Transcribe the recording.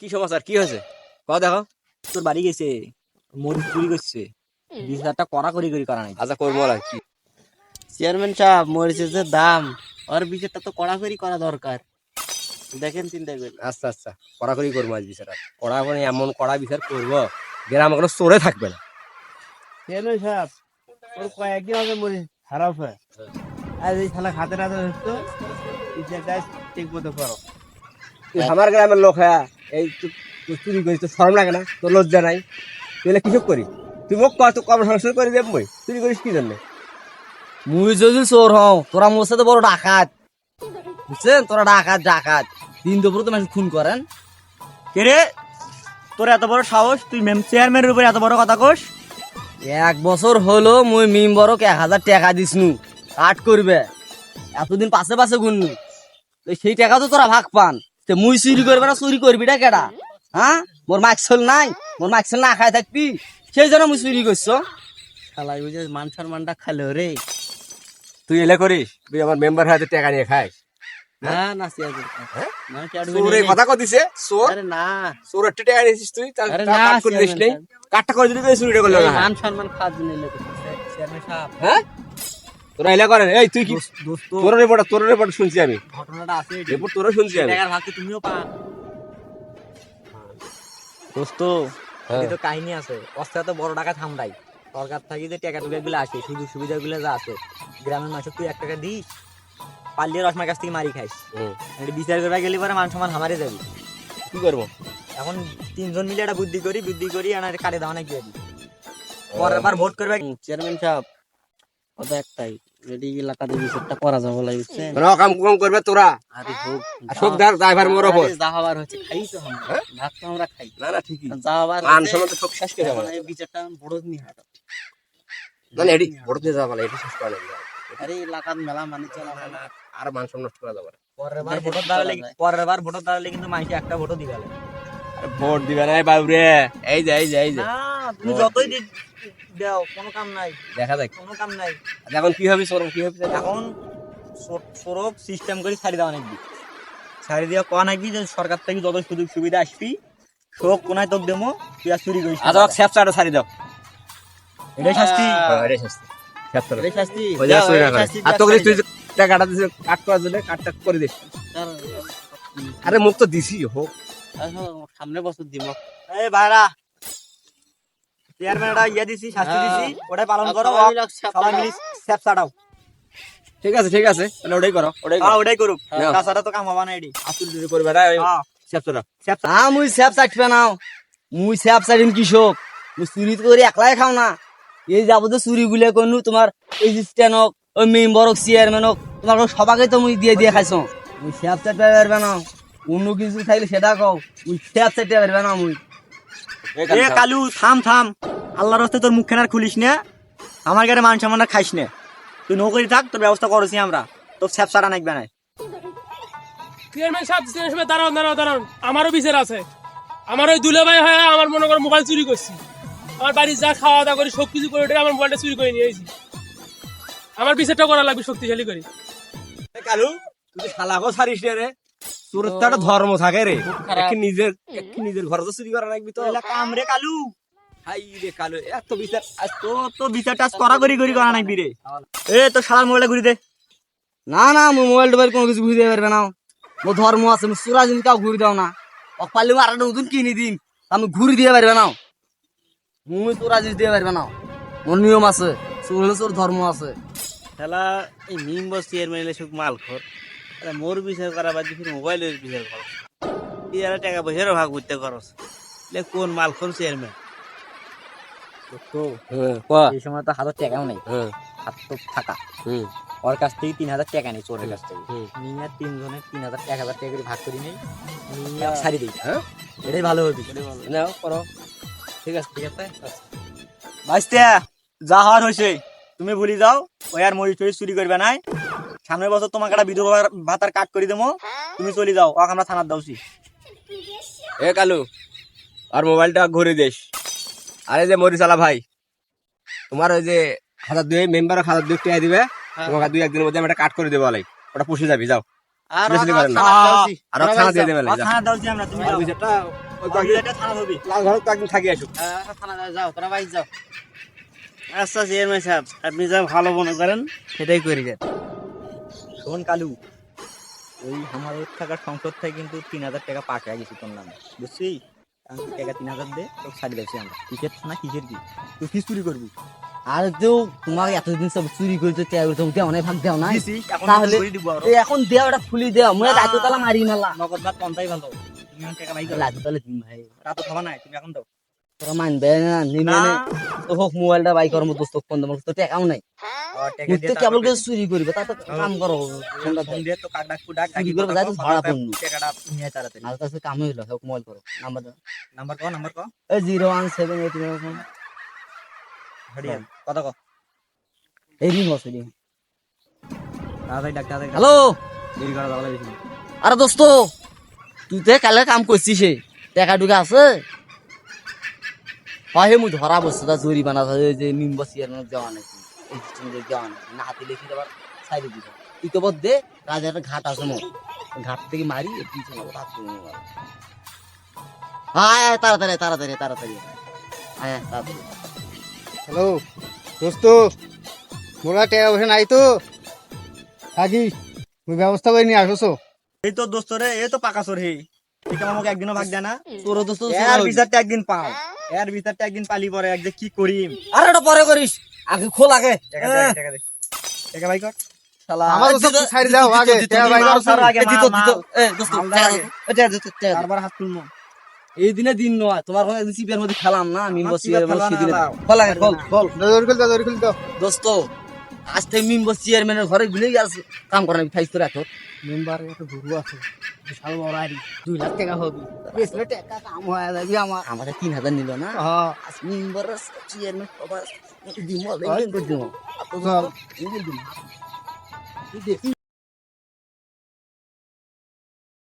কি সমাচার কি হয়েছে? ক দেখো। তোর বাড়ি গেছে। মরিচ চুরি করছে। বিশ হাজারটা কড়া করি করি করা নাই। আচ্ছা করব আর কি। চেয়ারম্যান সাহেব মরিচের যে দাম ওর বিচারটা তো কড়া করি করা দরকার। দেখেন চিন্তা করে আচ্ছা আচ্ছা। কড়াকড়ি করব আজ বিচার কড়া করে এমন কড়া বিচার করব গ্রামে কোনো চোরে থাকবে না। চেয়ারম্যান সাহেব ওর কয়েকদিন আগে মরিচ খারাপ হয়। আজ এই শালা খাতে রাতে হতো বিচারটা ঠিক মতো করো। আমার গ্রামের লোক হ্যাঁ। এই তু- চুরি করিস, তোর শরম লাগে না, তোর লজ্জা নাই। তুই এলে কিসব করি তুই মোক কত কম সংসার করে দেব মই। চুরি করিস কি জন্য? মুই যদি চোর হও, তোরা মোর সাথে বড় ডাকাত। বুঝছেন? তোরা ডাকাত ডাকাত। দিন দুপুরে তো মানুষ খুন করেন। কে রে? তোর এত বড় সাহস? তুই মেম চেয়ারম্যানের উপরে এত বড় কথা কোস? এক বছর হলো মুই মেম্বরক এক হাজার টাকা দিসনু। কাট করবে। এতদিন পাশে পাশে গুননু তো সেই টাকা তো তোরা ভাগ পান। তে মুই চুরি করবে না চুরি করবি না কেডা? হ্যাঁ? মোর মাইক্সল নাই মোর মাইক্সল না খাই থাকবি। সেই জন্য মুই চুরি করছ শালা বুঝে মান সম্মানটা খালো রে। তুই এলে করিস তুই আমার মেম্বার হাতে টাকা নিয়ে খাইস। না না সিয়াজুল হ্যাঁ? না কেডা চোর এই কথা চোর? আরে না। চোর একটা টাকা নিয়েছিস তুই তার কাট করে দিস নেই। কাটটা করে দিলি তুই চুরিটা করল না। মান সম্মান খাওয়ার জন্য হ্যাঁ? তোরা এলে করেন। এই তুই কি? তোর রিপোর্ট তোর রিপোর্ট শুনছি আমি। ঘটনাটা আছে রিপোর্ট শুনছি আমি। টাকার ভাগ তুমিও পা দোস্ত হ্যাঁ। এই তো কাহিনী আছে। অস্ত্র তো বড় টাকা থামড়াই সরকার থাকি যে টাকা টুকা গুলো আসে সুযোগ সুবিধাগুলো যা আছে। গ্রামের তুই এক টাকা দিস পারলে রসমার কাছ থেকে মারি খাইস। এটা বিচার করবা গেলে পরে মান সমান হামারে যাবি। কি করব? এখন তিনজন মিলে একটা বুদ্ধি করি বুদ্ধি করি আর কাটে দাও না কি পরের বার ভোট করবে চেয়ারম্যান সাহেব কথা একটাই। যদি এলাকাতে বিচারটা করা যাবে লাগছে অকাম কুকাম করবে তোরা। আরে হোক আর সব ধার ড্রাইভার মোর ওপর আরে হচ্ছে খাই তো আমরা? ভাত তো আমরা খাই। না না ঠিকই। যা হবার তো সব শেষ করে যাবে। এই বিচারটা বড় নিয়ে হাঁটো না না এডি বড় দিয়ে যাবে এটি শেষ করা যাবে আরে এলাকার মেলা মানে চলা না, না, আর মান সম্মান নষ্ট করা যাবে পরের বার ভোট দাঁড়ালে পরের বার ভোট দাঁড়ালে কিন্তু মানুষ একটা ভোটও দিবে ভোট দিবে না এই যে এই যে এই যে। তুমি যতই দাও কোনো কাম নাই। দেখা যাক। কোনো কাম নাই। আচ্ছা, এখন কি হবে সরম কি হবে এখন সরব সিস্টেম করে ছাড়ি দেওয়া ছাড়ি দেওয়া কোয়া নাকবি যে সরকার থেকে যত সুযোগ সুবিধা আসবি সব কোনায় তোর দেবো তুই আর চুরি করিস। আচ্ছা স্যাপচাটা ছাড়ি দাও। এটাই শাস্তি। হ্যাঁ, এটাই শাস্তি। এটাই শাস্তি। আর চুরি না এটাই করে। শাস্তি, আর তোকে তুই টাকাটা দিছে কাট করার জন্য কাটটা করে দিস। আরে মুখ তো দিছি হোক। সামনে বছর দিব এই ভাইরা চেয়ারম্যান ইয়া দিছি শাস্তি দিছি ওটাই পালন করো সবাই মিলে স্যাপ ছাড়াও ঠিক আছে ঠিক আছে তাহলে ওটাই করো ওটাই হ্যাঁ করো ওটাই করুক। হ্যাঁ। তাছাড়া তো কাম হবে না আসল যদি করবে না হ্যাঁ। স্যাপ মুই স্যাপ নাও। মুই স্যাপ চাটিম কৃষক। মুই চুরি করে একলাই খাও না। এই যাব তো চুরি গুলে কোনো তোমার এসিস্ট্যান্ট হোক ওই মেম্বার হোক চেয়ারম্যান হোক তোমার সবাকে তো মুই দিয়ে দিয়ে খাইছো। মুই স্যাপ চাটতে পারবে না। অন্য কিছু থাকলে সেটা কও। মুই স্যাপ চাটতে পারবে না মুই। এ কালু থাম। থাম আল্লাহর রাস্তে তোর মুখখান আর খুলিস না। আমার গাড়ি মান সম্মান খাইস না। তুই নৌকরি থাক তোর ব্যবস্থা করছি আমরা। তোর স্যাপ ছাড়া নাকবে না। চেয়ারম্যান সাহেব চেয়ারম্যান সাহেব দাঁড়ান দাঁড়ান দাঁড়ান আমারও বিচার আছে। আমার ওই দুলে ভাই হয় আমার মনে করো মোবাইল চুরি করছি। আমার বাড়ি যা খাওয়া দাওয়া করি সব কিছু করে ওটা আমার মোবাইলটা চুরি করে নিয়ে এসেছি আমার বিচারটা করা লাগবে শক্তিশালী করে। কালু তুই শালাকো ছাড়িস রে রে। তোর তো একটা ধর্ম থাকে রে। নিজের নিজের ঘরে তো চুরি করা লাগবি তো। কাম রে কালু। হাই রে কালু এত বিচার তো তো বিচারটা আজ করা করি করি করা রে এ তো শালার মোবাইলটা ঘুরি দে। না না মো মোবাইল টোবাইল কোনো কিছু ঘুরি দিতে পারবে না। মো ধর্ম আছে মো সুরা জিনিস কাউ ঘুরি দাও না। ও পারলে আর একটা নতুন কিনে দিন আমি ঘুরি দিয়ে পারবে না। মুই তোরা জিনিস দিয়ে পারবে না। মোর নিয়ম আছে চোর হলে চোর ধর্ম আছে। খেলা এই মিম বস চেয়ারম্যান এলে মাল খর আরে মোর বিচার করা বাদ দিয়ে ফির মোবাইলের বিচার করো। ইয়ারা টাকা পয়সারও ভাগ করতে করস। লে কোন মাল খর চেয়ারম্যান হ্যাঁ এই সময় তো হাজার টাকাও নেই। হ্যাঁ। হাত তো থাকা ওর কাছ থেকে তিন হাজার টাকা নেই চোরের কাছ থেকে। নিয়ে তিনজনে তিন হাজার এক হাজার টাকা করে ভাগ করে নেই নিয়ে ছাড়ি দিই হ্যাঁ? এটাই ভালো হবে। নাও করো। ঠিক আছে ঠিক আছে ভাইস্তে যা হওয়ার হয়েছে। তুমি ভুলি যাও ওই আর মরিচ চুরি করবে নাই। সামনের বছর তোমাকে একটা বিধবা ভাতার কাট করে দেবো। তুমি চলে যাও ওকে আমরা থানার দাওছি এ কালু আর মোবাইলটা ঘুরে দিস আরে যে মরিচালা ভাই তোমার ওই যে হাজার দুই মেম্বার হাজার দুই টাকা দিবে তোমাকে দুই একদিনের মধ্যে আমি একটা কাট করে দেবো আলাই। ওটা পুষে যাবি যাও। আর থানা দিয়ে থানা দাওছি আমরা তুমি আচ্ছা চেয়ারম্যান সাহেব আপনি যা ভালো মনে করেন সেটাই করি। যান শোন কালু। ওই আমার থাকার সংসদ থেকে কিন্তু তিন হাজার টাকা পাঠিয়ে গেছি তোর নামে বুঝছি আমি টাকা তিন হাজার দে তোকে ছাড়ি দিয়েছি আমরা। কিসের না কিসের কি? তুই কি চুরি করবি। আর তো তোমার এতদিন সব চুরি করে তো তেল তুমি দেও নাই। ভাগ দেও নাই তাহলে এখন দেও এটা ফুলি দেও মুই রাত তালা মারি মেলা। নগদ ভাত পন্থাই ভালো। তুমি টাকা ভাই রাত তালে দিন ভাই। রাত খাবা নাই তুমি এখন দাও। তোরা মানবে না নিবে না তো হোক মোবাইলটা বাই করার মতো ফোন দেবো তো টাকাও নাই। তো কেবল করে চুরি করবে তা তো কাম করো। ফোনটা ফোন দিয়ে তো কাক ডাক ডাক চুরি করবে যাই তো ভাড়া পড়ল টাকাটা নিয়ে তাড়াতাড়ি আর কাছে কামই হলো হোক মোবাইল করো। নাম্বার দাও। নাম্বার কো নাম্বার কো এই zero one seven eight nine কত কো এই রিং বসে রিং। তাড়াতাড়ি ডাক হ্যালো? দেরি করা যাবে বেশি। আরে দোস্ত তুই তো কালে কাম করছিস টাকা টুকা আছে? হয় হে মুই ধরা বসছে তা জরিমানা আছে যে নিম বসি আর দেওয়া নাকি এই সিস্টেম দেওয়া নাকি না হাতে লিখে দেবার সাইডে তো বদ দে একটা ঘাট আছে মোর ঘাট থেকে মারি পিছনে হাত আয় আয় তাড়াতাড়ি তাড়াতাড়ি তাড়াতাড়ি। আয় আয়, তাড়াতাড়ি। হ্যালো দোস্ত মোরা টাকা পয়সা নাই তো? থাকি তুমি ব্যবস্থা করে নিয়ে আসছো। এই তো দোস্ত রে এই তো পাকা সর হে ঠিক আমাকে একদিনও ভাগ দেয় না। তোর দোস্ত এর বিচারটা একদিন পাও। এর ভিতরটা একদিন পালি পরে এক যে কি করিম আরে এটা পরে করিস আগে খোল আগে টাকা দে টাকা দে টাকা ভাই কর শালা আমার দোস্ত ছাড়ি দাও আগে, টাকা ভাই কর, ছাড়ো আগে, দিত, দিত। এ, দোস্ত, মাল টাকা দাও দে। এ, টাকা দে, টাকা দে। বারবার হাত তুলবো এই দিনে দিন নয় তোমার কোনো একদিন সিপিআর মধ্যে খেলাম না আমি বসি খেলা খোল খোল খোল দৌড় খুল দৌড় খুল দোস্ত আজ থেকে মেম্বার চেয়ারম্যানের ঘরে গুলে গেছে কাম করে খাইছ তোর এত। মেম্বার একটা গরু আছে বিশাল বড় আরি দুই লাখ টাকা হবে। বেশলে টাকা কাম হয়ে যাবে আমার। আমাদের তিন হাজার নিল না? হ্যাঁ। আজ মিম বরস চেয়ারম্যান সবার। দিমো। দিব দিমো।